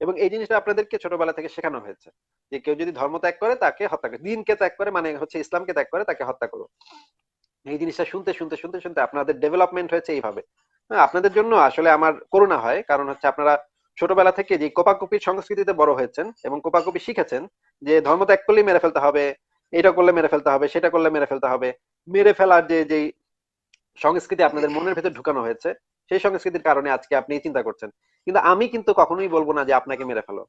এবং এই জিনিসটা আপনাদেরকে ছোটবেলা থেকে শেখানো হয়েছে যে কেউ যদি ধর্ম ত্যাগ করে তাকে হত্যা করে। দিনকে ত্যাগ করে মানে হচ্ছে ইসলামকে ত্যাগ করে তাকে হত্যা করো। এই জিনিসটা শুনতে শুনতে শুনতে শুনতে আপনাদের ডেভেলপমেন্ট হয়েছে এইভাবে। আপনাদের জন্য আসলে আমার করুণা হয় কারণ হচ্ছে আপনারা ছোটবেলা থেকে যে কোপাকুপির সংস্কৃতিতে বড় হয়েছেন এবং কোপাকুপি শিখেছেন যে ধর্ম ত্যাগ করলেই মেরে ফেলতে হবে এটা করলে মেরে ফেলতে হবে সেটা করলে মেরে ফেলতে হবে মেরে ফেলার যে যেই সংস্কৃতি আপনাদের মনের ভেতর ঢুকানো হয়েছে সেই সংস্কৃতির কারণে আজকে আপনি চিন্তা করছেন। কিন্তু আমি কিন্তু কখনোই বলব না যে আপনাকে মেরে ফেলো।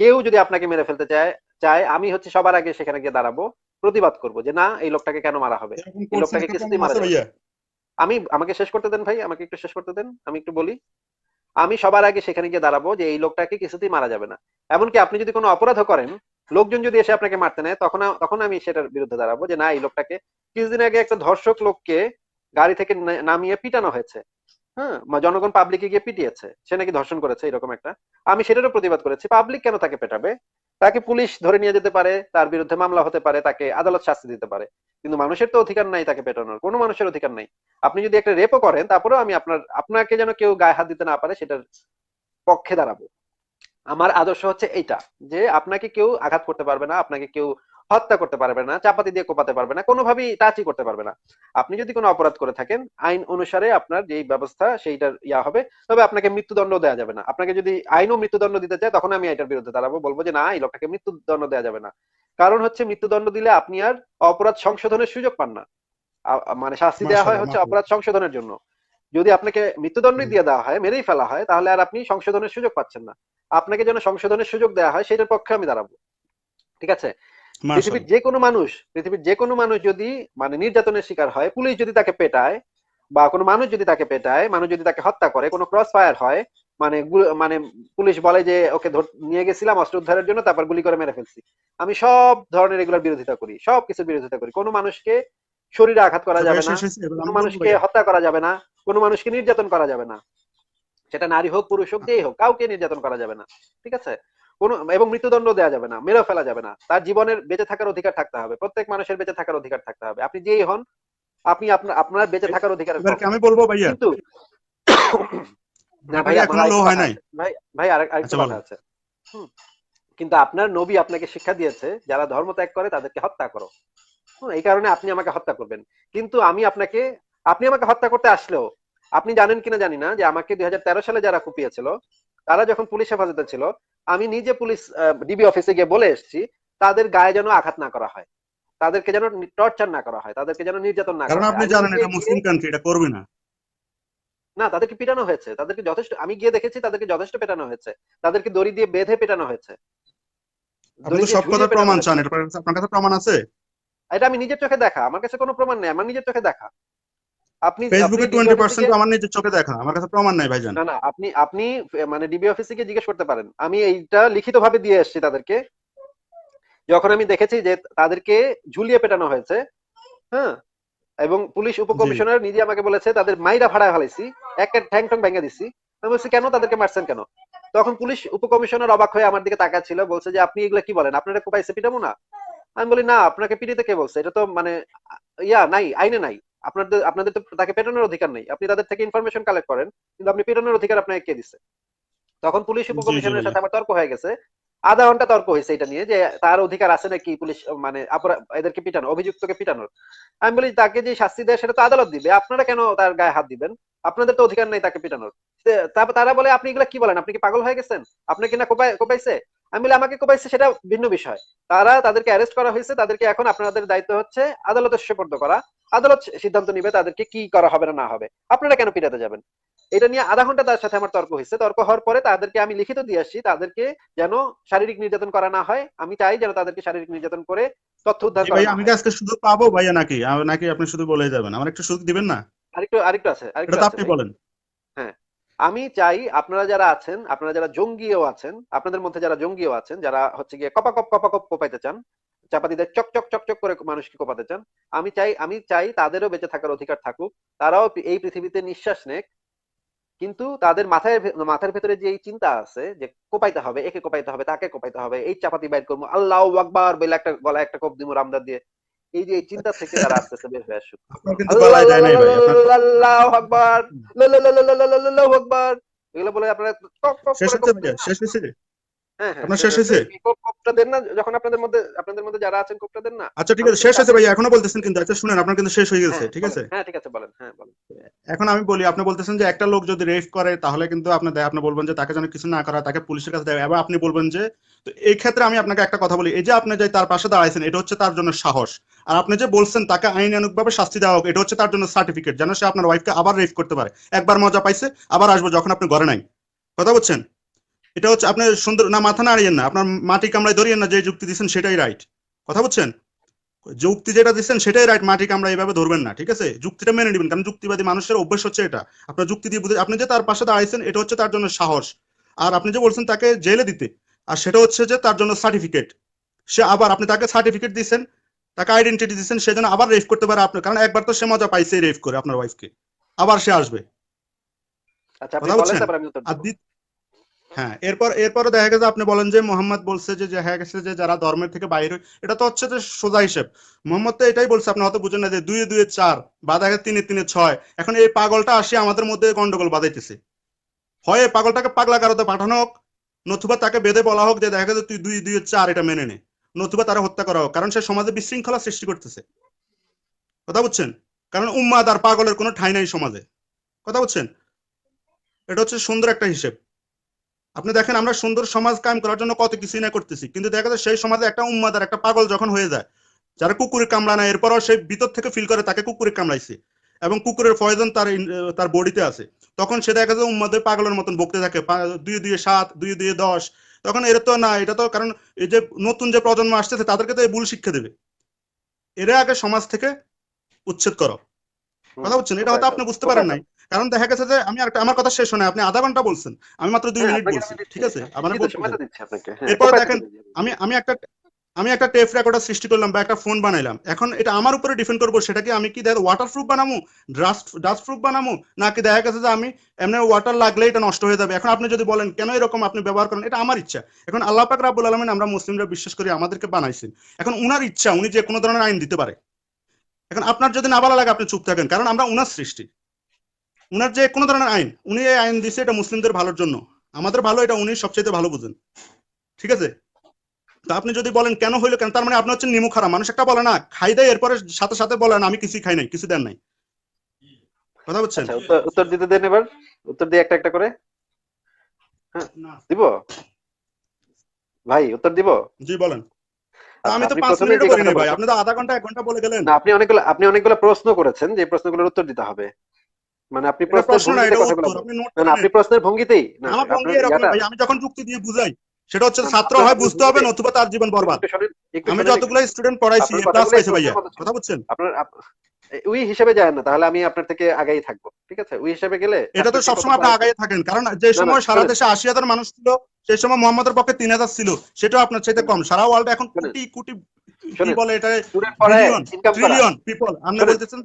কেউ যদি আপনাকে মেরে ফেলতে চায় চায় আমি হচ্ছে সবার আগে সেখানে গিয়ে দাঁড়াবো প্রতিবাদ করব যে না এই লোকটাকে কেন মারা হবে? এই লোকটাকে কিছুতেই মারা যাবে আমি, আমাকে শেষ করতে দেন ভাই, আমাকে একটু শেষ করতে দেন, আমি একটু বলি। আমি সবার আগে সেখানে গিয়ে দাঁড়াবো যে এই লোকটাকে কিছুতেই মারা যাবে না। এমনকি আপনি যদি কোনো অপরাধ করেন, লোকজন যদি এসে আপনাকে মারতে নেয়, তখন তখন আমি সেটার বিরুদ্ধে দাঁড়াবো যে না, এই লোকটাকে কিছুদিন আগে একটা ধর্ষক লোককে গাড়ি থেকে নামিয়ে পিটানো হয়েছে। হ্যাঁ জনগণ পাবলিকে গিয়ে পিটিয়েছে। সে নাকি ধর্ষণ করেছে, এরকম একটা। আমি সেটারও প্রতিবাদ করেছি। পাবলিক কেন তাকে পেটাবে? তাকে পুলিশ ধরে নিয়ে যেতে পারে, তার বিরুদ্ধে মামলা হতে পারে, তাকে আদালত শাস্তি দিতে পারে। কিন্তু মানুষের তো অধিকার নাই তাকে পেটানোর, কোনো মানুষের অধিকার নাই। আপনি যদি একটা রেপও করেন, তারপরেও আমি আপনার, আপনাকে যেন কেউ গায়ে হাত দিতে না পারে, সেটার পক্ষে দাঁড়াবো। আমার আদর্শ হচ্ছে এইটা, যে আপনাকে কেউ আঘাত করতে পারবে না, আপনাকে কেউ হত্যা করতে পারবে না চাপাতি দিয়ে কোপাতে পারবে না কোনোভাবেই টাচই করতে পারবে না। আপনি যদি কোনো অপরাধ করে থাকেন আইন অনুসারে আপনার যেই ব্যবস্থা সেইটার ইয়া হবে তবে আপনাকে মৃত্যুদণ্ড দেওয়া যাবে না। আপনাকে যদি আইনও মৃত্যুদণ্ড দিতে চায় তখন আমি এটার বিরুদ্ধে দাঁড়াবো বলব যে না এই লোকটাকে মৃত্যুদণ্ড দেওয়া যাবে না। কারণ হচ্ছে মৃত্যুদণ্ড দিলে আপনি আর অপরাধ সংশোধনের সুযোগ পান না। মানে শাস্তি দেওয়া হয় হচ্ছে অপরাধ সংশোধনের জন্য। যদি আপনাকে মৃত্যুদণ্ডই দিয়ে দেওয়া হয় মেরেই ফেলা হয় তাহলে আর আপনি সংশোধনের সুযোগ পাচ্ছেন না। আপনাকে যেন সংশোধনের সুযোগ দেওয়া হয় সেটার পক্ষে আমি দাঁড়াবো। ঠিক আছে? পৃথিবীর যে কোনো মানুষ পৃথিবীর যে কোনো মানুষ যদি মানে নির্যাতনের শিকার হয় পুলিশ যদি তাকে পেটায় বা কোনো মানুষ যদি তাকে পেটায় মানুষ যদি তাকে হত্যা করে কোনো ক্রস ফায়ার হয় মানে মানে পুলিশ বলে যে ওকে নিয়ে গেছিলাম অস্ত্র উদ্ধারের জন্য তারপর গুলি করে মেরে ফেলছি। আমি সব ধরনের এগুলোর বিরোধিতা করি সব কিছুর বিরোধিতা করি। কোনো মানুষকে শরীরে আঘাত করা যাবে না কোনো মানুষকে হত্যা করা যাবে না কোনো মানুষকে নির্যাতন করা যাবে না। সেটা নারী হোক পুরুষ হোক যেই হোক কাউকে নির্যাতন করা যাবে না ঠিক আছে? কোনো এবং মৃত্যুদণ্ড দেওয়া যাবে না মেরেও ফেলা যাবে না। তার জীবনের বেঁচে থাকার অধিকার থাকতে হবে। প্রত্যেক মানুষের বেঁচে থাকার অধিকার থাকতে হবে। আপনি যেই হন আপনি আপনার আপনার বেঁচে থাকার অধিকার আমি বলব ভাইয়া? কিন্তু না ভাই হয় ভাই ভাই আরেক আরেকটা আচ্ছা, কথা আছে। কিন্তু আপনার নবী আপনাকে শিক্ষা দিয়েছে যারা ধর্ম ত্যাগ করে তাদেরকে হত্যা করো। এই কারণে আপনি আমাকে হত্যা করবেন। কিন্তু আমি আপনাকে আপনি আমাকে হত্যা করতে আসলেও আপনি জানেন কিনা জানি না যে আমাকে দুই হাজার তেরো সালে যারা কুপিয়েছিল তারা যখন পুলিশ হেফাজতে ছিল আমি নিজে পুলিশ ডিবি অফিসে গিয়ে বলে এসেছি তাদের গায়ে যেন আঘাত না করা হয়। তাদেরকে যেন টর্চার না করা হয় তাদেরকে যেন নির্যাতন না কারণ করা আপনি জানেন এটা মুসলিম কান্ট্রি এটা করবে না। না তাদেরকে পিটানো হয়েছে। তাদেরকে যথেষ্ট আমি গিয়ে দেখেছি তাদেরকে যথেষ্ট পেটানো হয়েছে। তাদেরকে দড়ি দিয়ে বেঁধে পেটানো হয়েছে। আপনি দড়ি তো দিয়ে সব কথা প্রমাণ চান আপনার কাছে প্রমাণ আছে? এটা আমি নিজের চোখে দেখা। আমার কাছে কোনো প্রমাণ নেই আমার নিজের চোখে দেখা। আপনি ফেসবুকে আপনি টোয়েন্টি DB পার্সেন্ট অফিসে আমার নিজের চোখে দেখা আমার কাছে প্রমাণ নাই ভাইজান। না না আপনি আপনি মানে ডিবি অফিসে গিয়ে জিজ্ঞেস করতে পারেন। আমি এইটা লিখিত ভাবে দিয়ে এসেছি তাদেরকে। যখন আমি দেখেছি যে তাদেরকে ঝুলিয়ে পেটানো হয়েছে হ্যাঁ এবং পুলিশ উপকমিশনার নিজে আমাকে বলেছে তাদের মাইরা ভাড়ায় ফেলাইছি এক ঠ্যাং ঠ্যাং ভেঙে দিছি। আমি বলছি কেন তাদেরকে মারছেন কেন? তখন পুলিশ উপকমিশনার অবাক হয়ে আমার দিকে তাকাচ্ছিল বলছে যে আপনি এগুলা কি বলেন? আপনারা কোপাইছে পিটাবো না আমি বলি না আপনাকে পিটিতে কে বলছে? এটা তো মানে ইয়া নাই আইনে নাই। আপনাদের আপনাদের তো তাকে পেটানোর অধিকার নেই। আপনি তাদের থেকে ইনফরমেশন কালেক্ট করেন কিন্তু আপনি পেটানোর অধিকার আপনাকে কে দিচ্ছে তখন পুলিশ উপকমিশনারের সাথে আমার তর্ক হয়ে গেছে। আধা ঘণ্টা তর্ক হয়েছে এটা নিয়ে যে তার অধিকার আছে নাকি পুলিশ মানে এদেরকে পিটানো অভিযুক্তকে পিটানোর। আমি বলি তাকে যে শাস্তি দেয় সেটা তো আদালত দিবে। আপনারা কেন তার গায়ে হাত দিবেন? আপনাদের তো অধিকার নেই তাকে পিটানোর। তারপর তারা বলে আপনি এগুলা কি বলেন? আপনি কি পাগল হয়ে গেছেন? আপনাকে না কোপায় কোপাইছে? আমি বলি আমাকে কোপাইছে সেটা ভিন্ন বিষয়। তারা তাদেরকে অ্যারেস্ট করা হয়েছে। তাদেরকে এখন আপনাদের দায়িত্ব হচ্ছে আদালতে সুপর্দ করা। আদালত সিদ্ধান্ত নিবে তাদেরকে কি করা হবে না না হবে। আপনারা কেন পিটাতে যাবেন? এটা নিয়ে আধা ঘণ্টা তার সাথে আমার তর্ক হয়েছে। তর্ক হওয়ার পরে তাদেরকে আমি লিখিত দিয়ে আসছি তাদেরকে যেন শারীরিক নির্যাতন করা না হয়। আমি চাই যেন তাদেরকে শারীরিক নির্যাতন করে তথ্য উদ্ধার করা আমি। আজকে সুযোগ পাবো ভাইয়া নাকি? নাকি আপনি শুধু বলে যাবেন? আমার একটু সুযোগ দিবেন না? আরেকটু আরেকটু আছে আরেকটু আপনি বলেন। হ্যাঁ আমি চাই আপনারা যারা আছেন আপনারা যারা জঙ্গিও আছেন আপনাদের মধ্যে যারা জঙ্গিও আছেন যারা হচ্ছে গিয়ে কপাকপ কপাকপ কোপাইতে চান চাপাতিদের চক চক চক চক করে মানুষকে কোপাতে চান আমি চাই আমি চাই তাদেরও বেঁচে থাকার অধিকার থাকুক তারাও এই পৃথিবীতে নিঃশ্বাস নেক কিন্তু তাদের মাথায় মাথার ভেতরে যে এই চিন্তা আছে যে কোপাইতে হবে একে কোপাইতে হবে তাকে কোপাইতে হবে এই চাপাতি বাইর করব আল্লাহ আকবার বলে একটা গলায় একটা কোপ দিমু রামদার দিয়ে এই যে এই চিন্তা থেকে তারা আস্তে আস্তে বের হয়ে আসুক দেয় আল্লাহ আকবার এগুলো বলে আপনারা শেষ হচ্ছে? শেষ হ্যাঁ হ্যাঁ আপনার শেষ হয়েছে? এই কোপ- কোপটা দেন না যখন আপনাদের মধ্যে আপনাদের মধ্যে যারা আছেন কোপটা না? আচ্ছা ঠিক আছে শেষ হয়েছে ভাইয়া এখনও বলতেছেন কিন্তু আচ্ছা শুনেন আপনার কিন্তু শেষ হয়ে গেছে হ্যাঁ, ঠিক আছে? হ্যাঁ ঠিক আছে বলেন হ্যাঁ বলেন। এখন আমি বলি আপনি বলতেছেন যে একটা লোক যদি রেপ করে তাহলে কিন্তু আপনি আপনি বলবেন যে তাকে যেন কিছু না করা তাকে পুলিশের কাছে দেয় এবার আপনি বলবেন যে তো এই ক্ষেত্রে আমি আপনাকে একটা কথা বলি এই যে আপনি যে তার পাশে দাঁড়াইছেন এটা হচ্ছে তার জন্য সাহস। আর আপনি যে বলছেন তাকে আইনানুগভাবে শাস্তি দেওয়া হোক এটা হচ্ছে তার জন্য সার্টিফিকেট যেন সে আপনার ওয়াইফকে আবার রেপ করতে পারে। একবার মজা পাইছে আবার আসব যখন আপনি ঘরে নাই। কথা বলছেন? এটা হচ্ছে আপনার সুন্দর না মাথা না নাড়িয়েন না আপনার মাটি কামড়ায় ধরিয়েন না যে যুক্তি দিচ্ছেন সেটাই রাইট কথা বলছেন যুক্তি যেটা দিচ্ছেন সেটাই রাইট মাটি কামড়া এইভাবে ধরবেন না ঠিক আছে? যুক্তিটা মেনে নেবেন কারণ যুক্তিবাদী মানুষের অভ্যেস হচ্ছে এটা। আপনার যুক্তি দিয়ে বুঝে আপনি যে তার পাশে দাঁড়াইছেন এটা হচ্ছে তার জন্য সাহস। আর আপনি যে বলছেন তাকে জেলে দিতে আর সেটা হচ্ছে যে তার জন্য সার্টিফিকেট সে আবার আপনি তাকে সার্টিফিকেট দিচ্ছেন তাকে আইডেন্টিটি দিচ্ছেন সে যেন আবার রেফ করতে পারে আপনার কারণ একবার তো সে মজা পাইছে রেফ করে আপনার ওয়াইফকে আবার সে আসবে। আচ্ছা আপনি বলেন? তারপর আমি উত্তর হ্যাঁ এরপর এরপরে দেখা গেছে, আপনি বলেন যে মোহাম্মদ বলছে যে যে হ্যাঁ গেছে যে যারা ধর্মের থেকে বাইরে এটা তো হচ্ছে যে সোজা হিসেব। মোহাম্মদ তো এটাই বলছে, আপনি হয়তো বুঝেন না যে দুয়ে দুয়ে চার, বা দেখা গেছে তিনে তিনে ছয়। এখন এই পাগলটা আসে আমাদের মধ্যে গন্ডগোল বাঁধাইতেছে। হয় এই পাগলটাকে পাগলা কারোতে পাঠানো হোক, নতুবা তাকে বেঁধে বলা হোক যে, দেখা গেছে তুই দুই দুই চার, এটা মেনে নে। নতুবা তারা হত্যা করা হোক, কারণ সে সমাজে বিশৃঙ্খলা সৃষ্টি করতেছে। কথা বুঝছেন? কারণ উম্মাদ আর পাগলের কোনো ঠাঁই নাই সমাজে। কথা বুঝছেন? এটা হচ্ছে সুন্দর একটা হিসেব। আপনি দেখেন আমরা সুন্দর সমাজ কায়েম করার জন্য কত কিছুই না করতেছি, কিন্তু দেখা যায় সেই সমাজে একটা উম্মাদ আর একটা পাগল যখন হয়ে যায়, যারা কুকুরে কামড়া না, এরপরও সেই ভিতর থেকে ফিল করে তাকে কুকুরে কামড়াইছে এবং কুকুরের পয়জন তার তার বডিতে আছে। তখন সে দেখা যায় উম্মাদের পাগলের মতন বকতে থাকে দুই দুই সাত দুই দুই দশ, তখন এর তো না, এটা তো কারণ এই যে নতুন যে প্রজন্ম আসতেছে তাদেরকে তো এই ভুল শিক্ষা দেবে। এরা আগে সমাজ থেকে উচ্ছেদ করো। কথা বুঝছেন? এটা হয়তো আপনি বুঝতে পারেন নাই। কারণ দেখা গেছে যে আমি একটা আমার কথা শেষ হয় আপনি আধা ঘণ্টা বলছেন। আমি মাত্র দুই হ্যাঁ, মিনিট বলছি ঠিক আছে? আমার হ্যাঁ, এরপর দেখেন, আমি আমি একটা আমি একটা টেপ রেকর্ডার সৃষ্টি করলাম বা একটা ফোন বানাইলাম। এখন এটা আমার উপরে ডিপেন্ড করব সেটা কি আমি কি দেখা ওয়াটার প্রুফ বানাবো ডাস্ট ডাস্ট প্রুফ বানামু? নাকি দেখা গেছে যে আমি এমনি ওয়াটার লাগলে এটা নষ্ট হয়ে যাবে? এখন আপনি যদি বলেন কেন এরকম আপনি ব্যবহার করেন? এটা আমার ইচ্ছা। এখন আল্লাহ পাক রাব্বুল আলামিন আমরা মুসলিমরা বিশ্বাস করি আমাদেরকে বানাইছেন। এখন উনার ইচ্ছা উনি যে কোনো ধরনের আইন দিতে পারে। এখন আপনার যদি না ভালো লাগে আপনি চুপ থাকেন। কারণ আমরা উনার সৃষ্টি। উনার যে কোনো ধরনের আইন উনি এই আইন দিছে এটা মুসলিমদের ভালোর জন্য। আমাদের ভালো এটা উনি সবচেয়ে ভালো বুঝেন। ঠিক আছে? তা আপনি যদি বলেন কেন হইল কেন তার মানে আপনি হচ্ছেন নিমু খারাপ মানুষ একটা বলে না খাই দেয় এরপরে সাথে সাথে বলেন আমি কিছুই খাই নাই কিছু দেন নাই। কথা বুঝছেন? আচ্ছা উত্তর দিতে দেন এবার। উত্তর দিয়ে একটা একটা করে। না, দিব? ভাই উত্তর দিব? জি বলেন। আমি তো পাঁচ মিনিটও যে ভাই। আপনি তো আধা ঘণ্টা এক ঘণ্টা বলে গেলেন। না আপনি অনেকগুলো আপনি অনেকগুলো প্রশ্ন করেছেন যে প্রশ্নগুলোর উত্তর দিতে হবে। মানে আপনি প্রশ্নের ভঙ্গিতে আপনি প্রশ্নের ভঙ্গিতেই না আমার ভঙ্গি এরকম ভাই আমি যখন যুক্তি দিয়ে বুঝাই সেটা হচ্ছে ছাত্র হয় বুঝতে হবে নতুবা তার জীবন বরবাদ। আমি যতগুলো স্টুডেন্ট পড়াইছি ক্লাস পাইছে ভাইয়া কথা বুঝছেন আপনার আপ- উই হিসেবে যায় না তাহলে আমি আপনার থেকে আগেই থাকব ঠিক আছে? উই হিসেবে গেলে এটা তো সবসময় আপনি আগাই থাকেন কারণ যে সময় সারা দেশে আশি হাজার মানুষ ছিল সেই সময় মোহাম্মদের পক্ষে তিন হাজার ছিল সেটাও আপনার চাইতে কম। সারা ওয়ার্ল্ডে এখন কোটি কোটি কি বলে এটা ট্রিলিয়ন ট্রিলিয়ন পিপল আপনি বলতেছেন?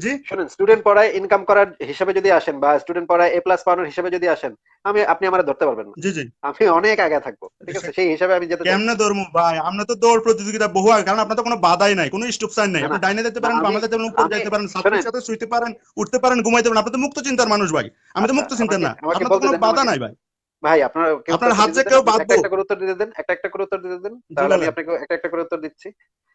জি? শুনুন স্টুডেন্ট পড়ায় ইনকাম করার হিসেবে যদি আসেন বা স্টুডেন্ট পড়ায় এ প্লাস পাওয়ানোর হিসেবে যদি আসেন আমি আপনি আমার ধরতে পারবেন না। জি জি। আমি অনেক আগে থাকব ঠিক আছে? সেই হিসাবে আমি যেতে কেমনে ধর্ম ভাই? আমরা তো দৌড় প্রতিযোগিতা বহু আগে কারণ আপনার তো কোনো বাধাই নাই কোনো স্টুপ সাইন নাই। আপনি ডাইনে যেতে পারেন বামে যেতে পারেন উপরে যেতে পারেন। ছাত্রের সাথে শুইতে পারেন উঠতে পারেন ঘুমাইতে পারেন। আপনি তো মুক্ত চিন্তার মানুষ ভাই। আমি তো আচ্ছা, মুক্ত চিন্তার না। আপনার তো কোনো বাধা নাই ভাই। ভাই আপনার আপনার উত্তর হাত যে কেউ একটা বাধ্য। একটা করে উত্তর দিতে দেন একটা একটা করে উত্তর দিতে দেন। তাহলে আমি আপনাকে একটা একটা করে উত্তর দিচ্ছি।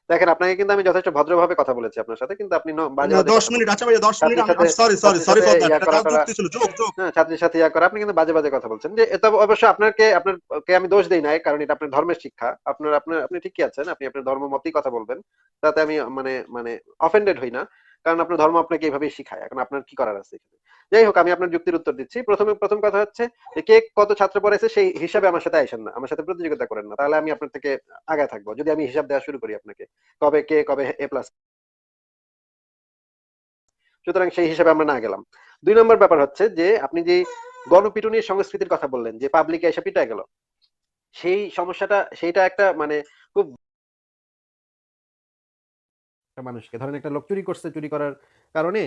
দেখেন আপনাকে কিন্তু আমি যথেষ্ট ভদ্রভাবে কথা বলেছি আপনার সাথে কিন্তু আপনি মিনিট আচ্ছা ভাইয়া দশ minute sorry sorry sorry for that এটা করা তার করা- যুক্তি ছিল যোগ যোগ। হ্যাঁ ছাত্রীর সাথে ইয়া করে আপনি কিন্তু বাজে বাজে কথা বলছেন। যে এটা অবশ্য আপনাকে আপনার কে আমি দোষ দেই নাই কারণ এটা আপনার ধর্মের শিক্ষা। আপনার আপনার আপনি ঠিকই আছেন আপনি আপনার ধর্ম মতেই কথা বলবেন। তাতে আমি মানে মানে অফেন্ডেড হই না কারণ আপনার ধর্ম আপনাকে এইভাবেই শিখায় এখন আপনার কি করার আছে? যাই হোক, আমি আপনার যুক্তির উত্তর দিচ্ছি। প্রথমে, প্রথম কথা হচ্ছে যে কে কত ছাত্র পড়াইছে সেই হিসাবে আমার সাথে আইসেন না। আমার সাথে প্রতিযোগিতা করেন না। তাহলে আমি আপনার থেকে আগে থাকব। যদি আমি হিসাব দেওয়া শুরু করি আপনাকে, কবে কে, কবে এ প্লাস সুতরাং সেই হিসাবে আমরা না গেলাম। দুই নম্বর ব্যাপার হচ্ছে যে আপনি যে গণপিটুনির সংস্কৃতির কথা বললেন, যে পাবলিকে এসে পিটায় গেল, সেই সমস্যাটা, সেইটা একটা মানে খুব মানুষকে। ধরেন একটা লোক চুরি করছে, চুরি করার কারণে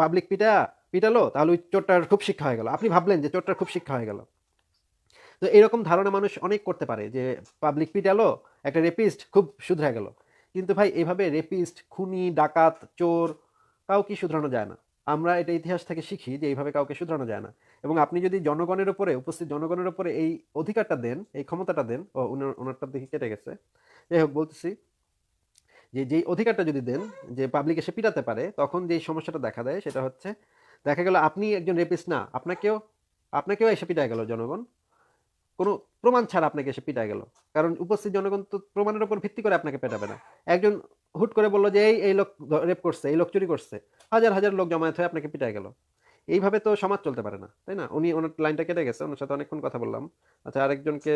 পাবলিক পিটা পিটালো, তাহলে ওই চোরটার খুব শিক্ষা হয়ে গেল। আপনি ভাবলেন যে চোরটার খুব শিক্ষা হয়ে গেল। তো এরকম ধারণা মানুষ অনেক করতে পারে যে পাবলিক পিটালো, একটা রেপিস্ট খুব শুধরে গেল। কিন্তু ভাই, এভাবে রেপিস্ট খুনি, ডাকাত, চোর কাউকে শুধরানো যায় না। আমরা এটা ইতিহাস থেকে শিখি যে এইভাবে কাউকে শুধরানো যায় না। এবং আপনি যদি জনগণের উপরে, উপস্থিত জনগণের উপরে এই অধিকারটা দেন, এই ক্ষমতাটা দেন, ও উনার ওনারটা দেখি কেটে গেছে। যাই হোক, বলতেছি যে যেই অধিকারটা যদি দেন, যে পাবলিক এসে পিটাতে পারে, তখন যেই সমস্যাটা দেখা দেয়, সেটা হচ্ছে দেখা গেল আপনি একজন রেপিস্ট না, আপনাকেও আপনাকেও এসে পিটায় গেল জনগণ। কোনো প্রমাণ ছাড়া আপনাকে এসে পিটায় গেল। কারণ উপস্থিত জনগণ তো প্রমাণের উপর ভিত্তি করে আপনাকে পেটাবে না। একজন হুট করে বলল যে, এই এই লোক রেপ করছে, এই লোক চুরি করছে। হাজার হাজার লোক জমায়েত হয়ে আপনাকে পিটায় গেল। এইভাবে তো সমাজ চলতে পারে না, তাই না? উনি ওনার লাইনটা কেটে গেছে, ওনার সাথে অনেকক্ষণ কথা বললাম। আচ্ছা আরেকজনকে